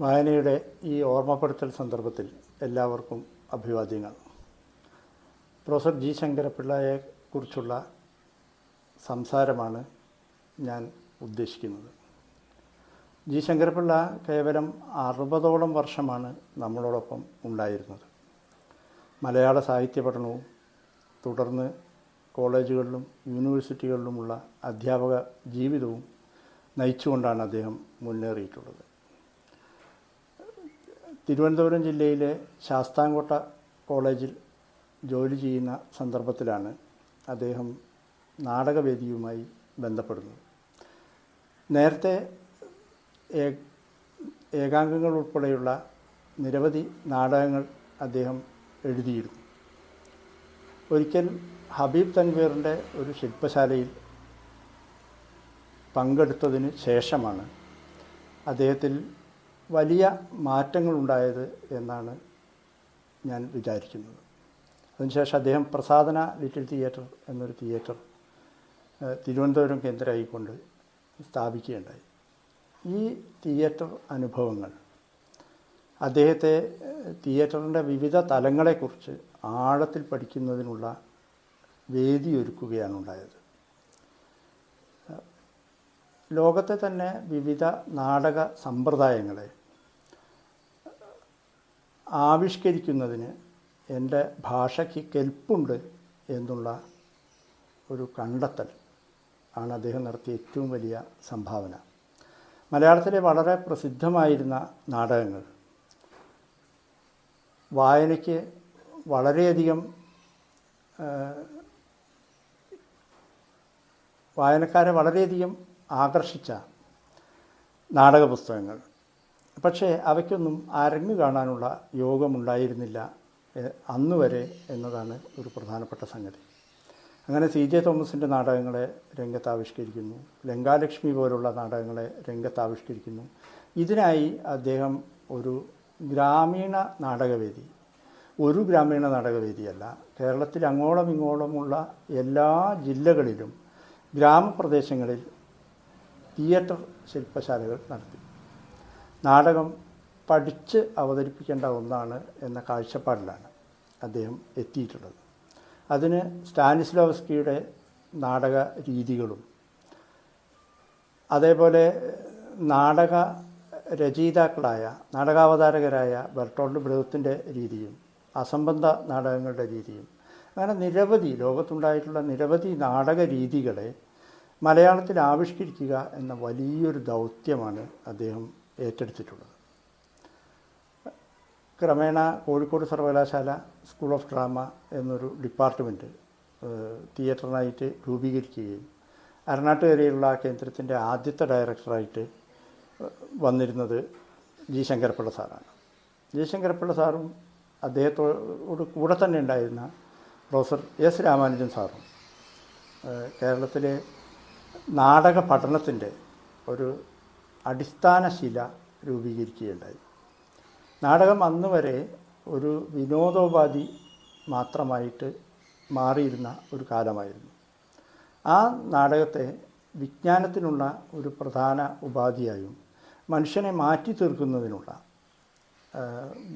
വായനയുടെ ഈ ഓർമ്മപ്പെടുത്തൽ സന്ദർഭത്തിൽ എല്ലാവർക്കും അഭിവാദ്യങ്ങൾ. പ്രൊഫസർ ജി ശങ്കരപിള്ളയെ കുറിച്ചുള്ള സംസാരമാണ് ഞാൻ ഉദ്ദേശിക്കുന്നത്. ജി ശങ്കരപിള്ള കേവലം അറുപതോളം വർഷമാണ് നമ്മളോടൊപ്പം ഉണ്ടായിരുന്നത്. മലയാള സാഹിത്യ പഠനവും തുടർന്ന് കോളേജുകളിലും യൂണിവേഴ്സിറ്റികളിലുമുള്ള അധ്യാപക ജീവിതവും നയിച്ചുകൊണ്ടാണ് അദ്ദേഹം മുന്നേറിയിട്ടുള്ളത്. തിരുവനന്തപുരം ജില്ലയിലെ ശാസ്താംകോട്ട കോളേജിൽ ജോലി ചെയ്യുന്ന സന്ദർഭത്തിലാണ് അദ്ദേഹം നാടകവേദിയുമായി ബന്ധപ്പെടുന്നത്. നേരത്തെ ഏകാംഗങ്ങൾ ഉൾപ്പെടെയുള്ള നിരവധി നാടകങ്ങൾ അദ്ദേഹം എഴുതിയിരുന്നു. ഒരിക്കൽ ഹബീബ് തൻവീറിന്റെ ഒരു ശില്പശാലയിൽ പങ്കെടുത്തതിന് ശേഷമാണ് അദ്ദേഹത്തിൽ വലിയ മാറ്റങ്ങളുണ്ടായത് എന്നാണ് ഞാൻ വിചാരിക്കുന്നത്. അതിനുശേഷം അദ്ദേഹം പ്രസാദന ലിറ്റിൽ തിയേറ്റർ എന്നൊരു തിയേറ്റർ തിരുവനന്തപുരം കേന്ദ്രമായിക്കൊണ്ട് സ്ഥാപിക്കുകയുണ്ടായി. ഈ തിയേറ്റർ അനുഭവങ്ങൾ അദ്ദേഹത്തെ തിയേറ്ററിന്റെ വിവിധ തലങ്ങളെക്കുറിച്ച് ആഴത്തിൽ പഠിക്കുന്നതിനുള്ള വേദി ഒരുക്കുകയാണ് ഉണ്ടായത് ലോകത്തെ തന്നെ വിവിധ നാടക സമ്പ്രദായങ്ങളെ ആവിഷ്കരിക്കുന്നതിന് എന്റെ ഭാഷയ്ക്ക് കെൽപ്പുണ്ട് എന്നുള്ള ഒരു കണ്ടെത്തൽ ആണ് അദ്ദേഹം നടത്തിയ ഏറ്റവും വലിയ സംഭാവന. മലയാളത്തിലെ വളരെ പ്രസിദ്ധമായിരുന്ന നാടകങ്ങൾ. വായനയ്ക്ക് വളരെയധികം വായനക്കാരെ വളരെയധികം ആകർഷിച്ച നാടക പുസ്തകങ്ങൾ. പക്ഷേ അവയ്ക്കൊന്നും അരങ്ങ് കാണാനുള്ള യോഗമുണ്ടായിരുന്നില്ല അന്ന് വരെ എന്നതാണ് ഒരു പ്രധാനപ്പെട്ട സംഗതി. അങ്ങനെ സി ജെ തോമസിന്റെ നാടകങ്ങളെ രംഗത്ത് ആവിഷ്കരിക്കുന്നു ലങ്കാലക്ഷ്മി പോലുള്ള നാടകങ്ങളെ രംഗത്ത് ആവിഷ്കരിക്കുന്നു ഇതിനായി അദ്ദേഹം ഒരു ഗ്രാമീണ നാടകവേദി ഒരു ഗ്രാമീണ നാടകവേദിയല്ല കേരളത്തിൽ അങ്ങോളം ഇങ്ങോളമുള്ള എല്ലാ ജില്ലകളിലും ഗ്രാമപ്രദേശങ്ങളിൽ തിയേറ്റർ ശില്പശാലകൾ നടത്തി. നാടകം പഠിച്ച് അവതരിപ്പിക്കേണ്ട ഒന്നാണ് എന്ന കാഴ്ചപ്പാടിലാണ് അദ്ദേഹം എത്തിയിട്ടുള്ളത്. അതിന് സ്റ്റാനിസ്ലോവസ്കിയുടെ നാടക രീതികളും അതേപോലെ നാടക രചയിതാക്കളായ നാടകാവതാരകരായ ബെർട്ടോൾഡ് ബ്രഹത്തിന്റെ രീതിയും അസംബന്ധ നാടകങ്ങളുടെ രീതിയും അങ്ങനെ നിരവധി ലോകത്തുണ്ടായിട്ടുള്ള നിരവധി നാടക രീതികളെ മലയാളത്തിൽ ആവിഷ്കരിക്കുക എന്ന വലിയൊരു ദൗത്യമാണ് അദ്ദേഹം ഏറ്റെടുത്തിട്ടുള്ളത്. ക്രമേണ കോഴിക്കോട് സർവകലാശാല സ്കൂൾ ഓഫ് ഡ്രാമ എന്നൊരു ഡിപ്പാർട്ട്മെന്റ് തിയേറ്ററിനായിട്ട് രൂപീകരിക്കുകയും അരണാട്ടുകരയിലുള്ള ആ കേന്ദ്രത്തിന്റെ ആദ്യത്തെ ഡയറക്ടറായിട്ട് വന്നിരുന്നത് ജി ശങ്കരപ്പിള്ള സാറാണ്. ജി ശങ്കരപ്പിള്ള സാറും അദ്ദേഹത്തോട് കൂടെ തന്നെ ഉണ്ടായിരുന്ന പ്രൊഫസർ എസ് രാമാനുജൻ സാറും കേരളത്തിലെ നാടക പഠനത്തിന്റെ ഒരു അടിസ്ഥാന ശില രൂപീകരിക്കുകയുണ്ടായി. നാടകം അന്ന് വരെ ഒരു വിനോദോപാധി മാത്രമായിട്ട് മാറിയിരുന്ന ഒരു കാലമായിരുന്നു. ആ നാടകത്തെ വിജ്ഞാനത്തിനുള്ള ഒരു പ്രധാന ഉപാധിയായും മനുഷ്യനെ മാറ്റി തീർക്കുന്നതിനുള്ള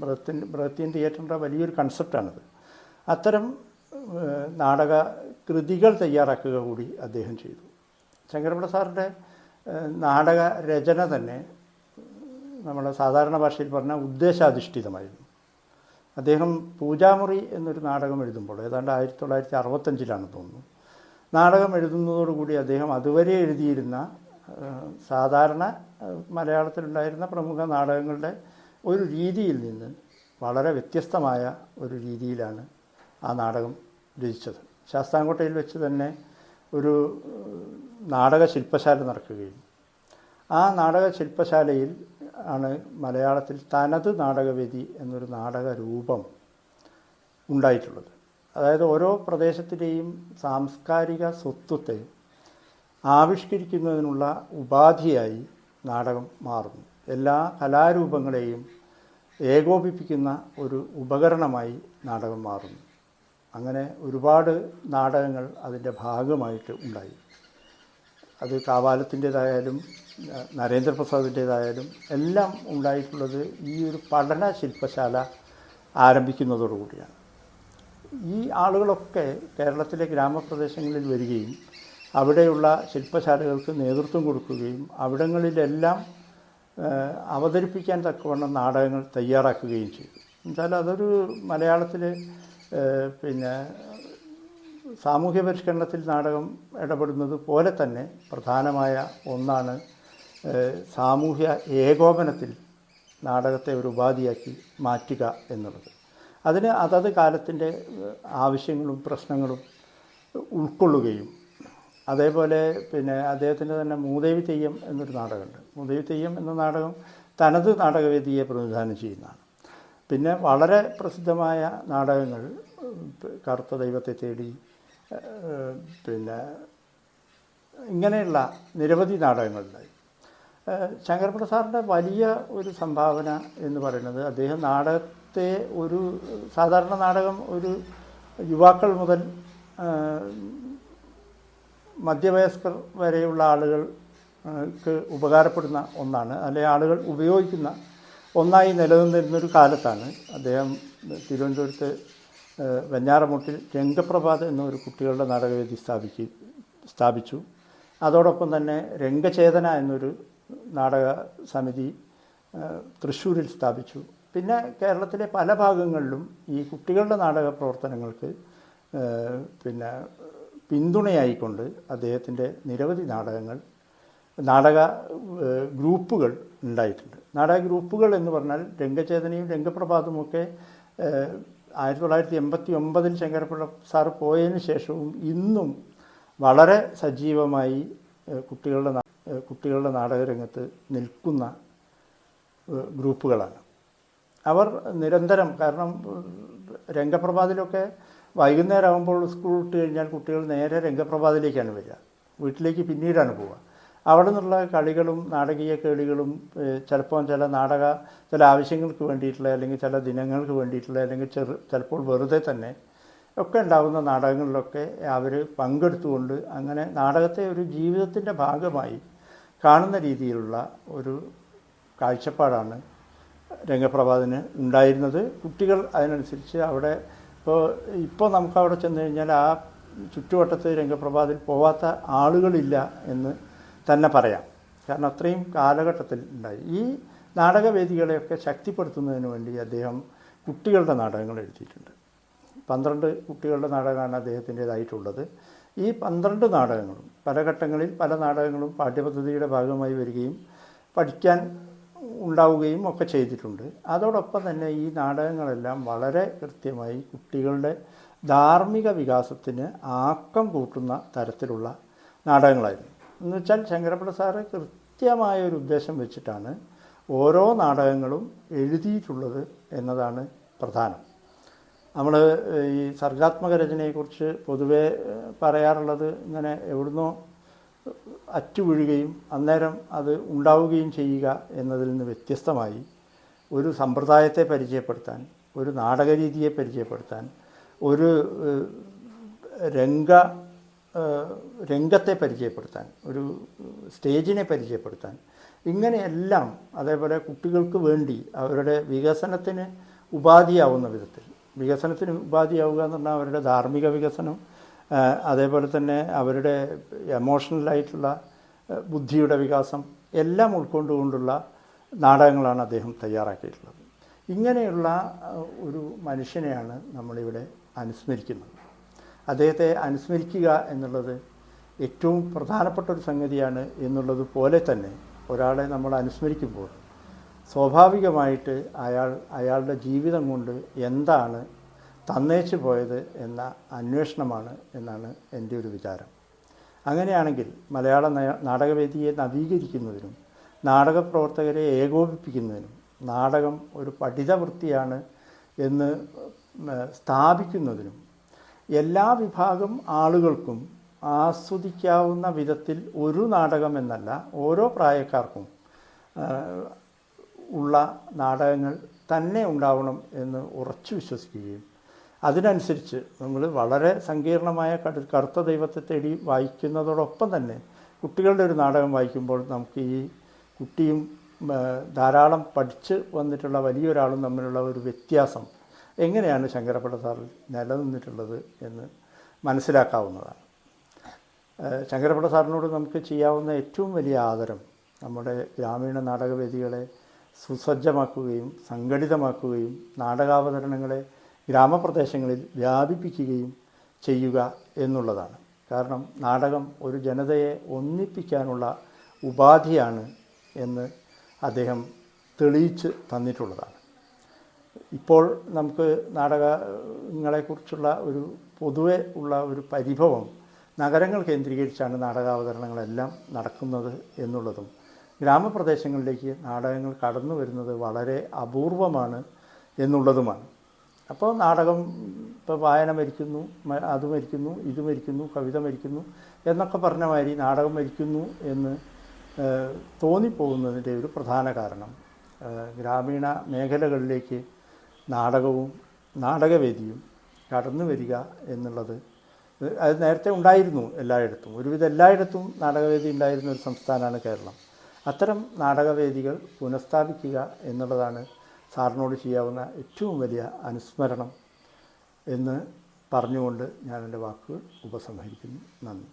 ബ്രത്തിൻ ബ്രത്തിൻ തിയേറ്ററിന്റെ വലിയൊരു കൺസെപ്റ്റാണത്. അത്തരം നാടക കൃതികൾ തയ്യാറാക്കുക കൂടി അദ്ദേഹം ചെയ്തു. ഏഹ്, നാടക രചന തന്നെ നമ്മൾ സാധാരണ ഭാഷയിൽ പറഞ്ഞ ഉദ്ദേശാധിഷ്ഠിതമായിരുന്നു. അദ്ദേഹം പൂജാമുറി എന്നൊരു നാടകം എഴുതുമ്പോൾ ഏതാണ്ട് ആയിരത്തി തൊള്ളായിരത്തി അറുപത്തഞ്ചിലാണ് തോന്നുന്നു നാടകം എഴുതുന്നതോടുകൂടി അദ്ദേഹം അതുവരെ എഴുതിയിരുന്ന സാധാരണ മലയാളത്തിലുണ്ടായിരുന്ന പ്രമുഖ നാടകങ്ങളുടെ ഒരു രീതിയിൽ നിന്ന് വളരെ വ്യത്യസ്തമായ ഒരു രീതിയിലാണ് ആ നാടകം രചിച്ചത്. ശാസ്താംകോട്ടയിൽ വെച്ച് തന്നെ ഒരു നാടക ശില്പശാല നടക്കുകയും. ആ നാടക ശില്പശാലയിൽ ആണ് മലയാളത്തിൽ തനത് നാടകവേദി എന്നൊരു നാടക രൂപം ഉണ്ടായിട്ടുള്ളത്. അതായത് ഓരോ പ്രദേശത്തിലെയും സാംസ്കാരിക സ്വത്വത്തെ ആവിഷ്കരിക്കുന്നതിനുള്ള ഉപാധിയായി നാടകം മാറുന്നു. എല്ലാ കലാരൂപങ്ങളെയും ഏകോപിപ്പിക്കുന്ന ഒരു ഉപകരണമായി നാടകം മാറുന്നു. അങ്ങനെ ഒരുപാട് നാടകങ്ങൾ അതിന്റെ ഭാഗമായിട്ട് ഉണ്ടായി. അത് കാവാലത്തിന്റേതായാലും നരേന്ദ്രപ്രസാദിന്റേതായാലും എല്ലാം ഉണ്ടായിട്ടുള്ളത് ഈ ഒരു പഠന ശില്പശാല ആരംഭിക്കുന്നതോടുകൂടിയാണ് ഈ ആളുകളൊക്കെ കേരളത്തിലെ ഗ്രാമപ്രദേശങ്ങളിൽ വരികയും അവിടെയുള്ള ശില്പശാലകൾക്ക് നേതൃത്വം കൊടുക്കുകയും അവിടങ്ങളിലെല്ലാം അവതരിപ്പിക്കാൻ തക്കവണ്ണം നാടകങ്ങൾ തയ്യാറാക്കുകയും ചെയ്തു. എന്നുവെച്ചാൽ അതൊരു മലയാളത്തിൽ പിന്നെ സാമൂഹ്യ പരിഷ്കരണത്തിൽ നാടകം ഇടപെടുന്നത് പോലെ തന്നെ പ്രധാനമായ ഒന്നാണ് സാമൂഹ്യ ഏകോപനത്തിൽ നാടകത്തെ ഒരു ഉപാധിയാക്കി മാറ്റുക എന്നുള്ളത്. അതിന് അതത് കാലത്തിന്റെ ആവശ്യങ്ങളും പ്രശ്നങ്ങളും ഉൾക്കൊള്ളുകയും അതേപോലെ പിന്നെ അദ്ദേഹത്തിന്റെ തന്നെ മൂദേവി തെയ്യം എന്നൊരു നാടകമുണ്ട്. മൂദേവി തെയ്യം എന്ന നാടകം തനത് നാടകവേദിയെ പ്രതിനിധാനം ചെയ്യുന്നതാണ്. പിന്നെ വളരെ പ്രസിദ്ധമായ നാടകങ്ങൾ കറുത്ത ദൈവത്തെ തേടി പിന്നെ ഇങ്ങനെയുള്ള നിരവധി നാടകങ്ങളുണ്ടായി. ശങ്കർപ്രസാറിന്റെ വലിയ ഒരു സംഭാവന എന്ന് പറയുന്നത് അദ്ദേഹം നാടകത്തെ ഒരു സാധാരണ നാടകം ഒരു യുവാക്കൾ മുതൽ മധ്യവയസ്കർ വരെയുള്ള ആളുകൾക്ക് ഉപകാരപ്പെടുന്ന ഒന്നാണ്. അല്ലെങ്കിൽ ആളുകൾ ഉപയോഗിക്കുന്ന ഒന്നായി നിലനിന്നിരുന്നൊരു കാലത്താണ് അദ്ദേഹം തിരുവനന്തപുരത്ത് വെഞ്ഞാറമൂട്ടിൽ രംഗപ്രഭാത് എന്നൊരു കുട്ടികളുടെ നാടകവേദി സ്ഥാപിച്ചു സ്ഥാപിച്ചു. അതോടൊപ്പം തന്നെ രംഗചേതന എന്നൊരു നാടക സമിതി തൃശ്ശൂരിൽ സ്ഥാപിച്ചു. പിന്നെ കേരളത്തിലെ പല ഭാഗങ്ങളിലും ഈ കുട്ടികളുടെ നാടക പ്രവർത്തനങ്ങൾക്ക് പിന്നെ പിന്തുണയായിക്കൊണ്ട് അദ്ദേഹത്തിന്റെ നിരവധി നാടകങ്ങൾ നാടക ഗ്രൂപ്പുകൾ ഉണ്ടായിട്ടുണ്ട്. നാടക ഗ്രൂപ്പുകൾ എന്ന് പറഞ്ഞാൽ രംഗചേതനയും രംഗപ്രഭാതവും ഒക്കെ ആയിരത്തി തൊള്ളായിരത്തി എൺപത്തി ഒമ്പതിൽ ശങ്കരപ്പിള്ള സാർ പോയതിന് ശേഷവും ഇന്നും വളരെ സജീവമായി കുട്ടികളുടെ കുട്ടികളുടെ നാടകരംഗത്ത് നിൽക്കുന്ന ഗ്രൂപ്പുകളാണ്. അവർ നിരന്തരം കാരണം രംഗപ്രഭാതിലൊക്കെ വൈകുന്നേരം ആകുമ്പോൾ സ്കൂൾ വിട്ട് കഴിഞ്ഞാൽ കുട്ടികൾ നേരെ രംഗപ്രഭാതിലേക്കാണ് വരിക. വീട്ടിലേക്ക് പിന്നീടാണ് പോവുക. അവിടെ നിന്നുള്ള കളികളും നാടകീയ കേളികളും ചിലപ്പോൾ ചില നാടക ചില ആവശ്യങ്ങൾക്ക് വേണ്ടിയിട്ടുള്ള അല്ലെങ്കിൽ ചില ദിനങ്ങൾക്ക് വേണ്ടിയിട്ടുള്ള അല്ലെങ്കിൽ ചെറു ചിലപ്പോൾ വെറുതെ തന്നെ ഒക്കെ ഉണ്ടാകുന്ന നാടകങ്ങളിലൊക്കെ അവർ പങ്കെടുത്തുകൊണ്ട് അങ്ങനെ നാടകത്തെ ഒരു ജീവിതത്തിന്റെ ഭാഗമായി കാണുന്ന രീതിയിലുള്ള ഒരു കാഴ്ചപ്പാടാണ് രംഗപ്രഭാതിന് ഉണ്ടായിരുന്നത്. കുട്ടികൾ അതിനനുസരിച്ച് അവിടെ ഇപ്പോൾ ഇപ്പോൾ നമുക്ക് അവിടെ ചെന്ന് കഴിഞ്ഞാൽ ആ ചുറ്റുവട്ടത്ത് രംഗപ്രഭാതിൽ പോവാത്ത ആളുകളില്ല എന്ന് തന്നെ പറയാം. കാരണം അത്രയും കാലഘട്ടത്തിൽ ഉണ്ടായി. ഈ നാടകവേദികളെയൊക്കെ ശക്തിപ്പെടുത്തുന്നതിന് വേണ്ടി അദ്ദേഹം കുട്ടികളുടെ നാടകങ്ങൾ എഴുതിയിട്ടുണ്ട്. പന്ത്രണ്ട് കുട്ടികളുടെ നാടകമാണ് അദ്ദേഹത്തിന്റേതായിട്ടുള്ളത്. ഈ പന്ത്രണ്ട് നാടകങ്ങളും പല ഘട്ടങ്ങളിൽ പല നാടകങ്ങളും പാഠ്യപദ്ധതിയുടെ ഭാഗമായി വരികയും പഠിക്കാൻ ഉണ്ടാവുകയും ഒക്കെ ചെയ്തിട്ടുണ്ട്. അതോടൊപ്പം തന്നെ ഈ നാടകങ്ങളെല്ലാം വളരെ കൃത്യമായി കുട്ടികളുടെ ധാർമ്മിക വികാസത്തിന് ആക്കം കൂട്ടുന്ന തരത്തിലുള്ള നാടകങ്ങളായിരുന്നു. എന്ന് വെച്ചാൽ ശങ്കരപ്രസാദ് സാറ് കൃത്യമായ ഒരു ഉദ്ദേശം വെച്ചിട്ടാണ് ഓരോ നാടകങ്ങളും എഴുതിയിട്ടുള്ളത് എന്നതാണ് പ്രധാനം. നമ്മൾ ഈ സർഗാത്മക രചനയെക്കുറിച്ച് പൊതുവെ പറയാറുള്ളത് ഇങ്ങനെ എവിടുന്നോ അറ്റുവീഴുകയും അന്നേരം അത് ഉണ്ടാവുകയും ചെയ്യുക എന്നതിൽ നിന്ന് വ്യത്യസ്തമായി ഒരു സമ്പ്രദായത്തെ പരിചയപ്പെടുത്താൻ ഒരു നാടകരീതിയെ പരിചയപ്പെടുത്താൻ ഒരു രംഗ രംഗത്തെ പരിചയപ്പെടുത്താൻ ഒരു സ്റ്റേജിനെ പരിചയപ്പെടുത്താൻ. ഇങ്ങനെയെല്ലാം അതേപോലെ കുട്ടികൾക്ക് വേണ്ടി അവരുടെ വികസനത്തിന് ഉപാധിയാവുന്ന വിധത്തിൽ വികസനത്തിന് ഉപാധിയാവുക എന്ന് പറഞ്ഞാൽ അവരുടെ ധാർമ്മിക വികസനം അതേപോലെ തന്നെ അവരുടെ എമോഷണലായിട്ടുള്ള ബുദ്ധിയുടെ വികാസം എല്ലാം ഉൾക്കൊണ്ടുകൊണ്ടുള്ള നാടകങ്ങളാണ് അദ്ദേഹം തയ്യാറാക്കിയിട്ടുള്ളത്. ഇങ്ങനെയുള്ള ഒരു മനുഷ്യനെയാണ് നമ്മളിവിടെ അനുസ്മരിക്കുന്നത്. അദ്ദേഹത്തെ അനുസ്മരിക്കുക എന്നുള്ളത് ഏറ്റവും പ്രധാനപ്പെട്ട ഒരു സംഗതിയാണ് എന്നുള്ളത് പോലെ തന്നെ ഒരാളെ നമ്മൾ അനുസ്മരിക്കുമ്പോൾ സ്വാഭാവികമായിട്ട് അയാൾ അയാളുടെ ജീവിതം കൊണ്ട് എന്താണ് തന്നേച്ചു പോയത് എന്ന അന്വേഷണമാണ് എന്നാണ് എന്റെ ഒരു വിചാരം. അങ്ങനെയാണെങ്കിൽ മലയാള നാടകവേദിയെ നവീകരിക്കുന്നതിനും നാടക പ്രവർത്തകരെ ഏകോപിപ്പിക്കുന്നതിനും നാടകം ഒരു പഠിതവൃത്തിയാണ് എന്ന് സ്ഥാപിക്കുന്നതിനും എല്ലാ വിഭാഗം ആളുകൾക്കും ആസ്വദിക്കാവുന്ന വിധത്തിൽ ഒരു നാടകം എന്നല്ല ഓരോ പ്രായക്കാർക്കും ഉള്ള നാടകങ്ങൾ തന്നെ ഉണ്ടാവണം എന്ന് ഉറച്ചു വിശ്വസിക്കുകയും അതിനനുസരിച്ച് നമ്മൾ വളരെ സങ്കീർണമായ കറുത്ത ദൈവത്തെ തേടി വായിക്കുന്നതോടൊപ്പം തന്നെ കുട്ടികളുടെ ഒരു നാടകം വായിക്കുമ്പോൾ നമുക്ക് ഈ കുട്ടിയും ധാരാളം പഠിച്ച് വന്നിട്ടുള്ള വലിയൊരാളും തമ്മിലുള്ള ഒരു വ്യത്യാസം എങ്ങനെയാണ് ശങ്കരപ്പട സാർ നിലനിന്നിട്ടുള്ളത് എന്ന് മനസ്സിലാക്കാവുന്നതാണ്. ഏഹ് ശങ്കരപ്പട സാറിനോട് നമുക്ക് ചെയ്യാവുന്ന ഏറ്റവും വലിയ ആദരം നമ്മുടെ ഗ്രാമീണ നാടകവേദികളെ സുസജ്ജമാക്കുകയും സംഘടിതമാക്കുകയും നാടകാവതരണങ്ങളെ ഗ്രാമപ്രദേശങ്ങളിൽ വ്യാപിപ്പിക്കുകയും ചെയ്യുക എന്നുള്ളതാണ്. കാരണം നാടകം ഒരു ജനതയെ ഒന്നിപ്പിക്കാനുള്ള ഉപാധിയാണ് എന്ന് അദ്ദേഹം തെളിയിച്ച് തന്നിട്ടുള്ളതാണ്. ഇപ്പോൾ നമുക്ക് നാടകങ്ങളെക്കുറിച്ചുള്ള ഒരു പൊതുവെ ഉള്ള ഒരു പരിഭവം നഗരങ്ങൾ കേന്ദ്രീകരിച്ചാണ് നാടകാവതരണങ്ങളെല്ലാം നടക്കുന്നത് എന്നുള്ളതും. ഗ്രാമപ്രദേശങ്ങളിലേക്ക് നാടകങ്ങൾ കടന്നു വരുന്നത് വളരെ അപൂർവമാണ് എന്നുള്ളതുമാണ്. അപ്പോൾ നാടകം ഇപ്പോൾ വായന മരിക്കുന്നു അത് മരിക്കുന്നു ഇത് മരിക്കുന്നു കവിത മരിക്കുന്നു എന്നൊക്കെ പറഞ്ഞ മാതിരി നാടകം മരിക്കുന്നു എന്ന് തോന്നിപ്പോകുന്നതിന്റെ ഒരു പ്രധാന കാരണം ഗ്രാമീണ മേഖലകളിലേക്ക് നാടകവും നാടകവേദിയും കടന്നു വരിക എന്നുള്ളത് അത് നേരത്തെ ഉണ്ടായിരുന്നു എല്ലായിടത്തും. ഒരുവിധം എല്ലായിടത്തും നാടകവേദി ഉണ്ടായിരുന്ന ഒരു സംസ്ഥാനമാണ് കേരളം. അത്തരം നാടകവേദികൾ പുനഃസ്ഥാപിക്കുക എന്നുള്ളതാണ് സാറിനോട് ചെയ്യാവുന്ന ഏറ്റവും വലിയ അനുസ്മരണം എന്ന് പറഞ്ഞുകൊണ്ട് ഞാൻ എന്റെ വാക്കുകൾ ഉപസംഹരിക്കുന്നു. നന്ദി.